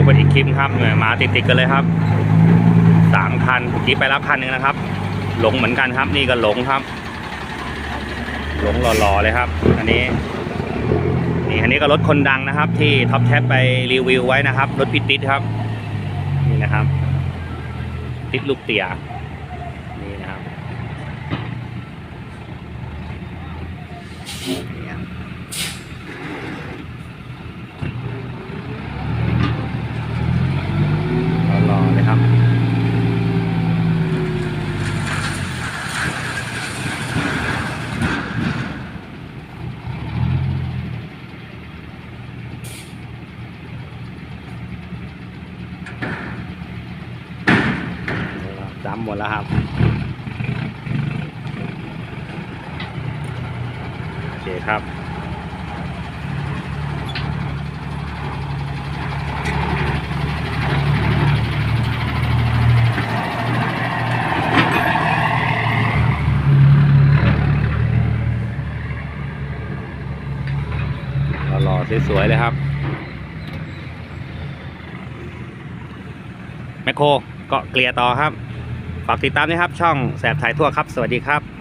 บกันอีกคลิปครับเนี่ยมาติดๆกันเลยครับสามคันเมื่อกี้ไปรับคันหนึ่งนะครับ หลงเหมือนกันครับ นี่ก็หลงครับ หลงหล่อๆเลยครับ อันนี้ นี่อันนี้ก็รถคนดังนะครับ ที่ท็อปแท็บไปรีวิวไว้นะครับ รถพิติดครับ นี่นะครับ ติดลูกเตี๋ยนี่นะครับ จับหล่อๆเลยครับ จำหมดแล้วครับ โอเคครับ สวยๆเลยครับ แมคโครเกาะเกลีย์ต่อครับ ฝากติดตามนะครับ ช่องแสบถ่ายทั่วครับ สวัสดีครับ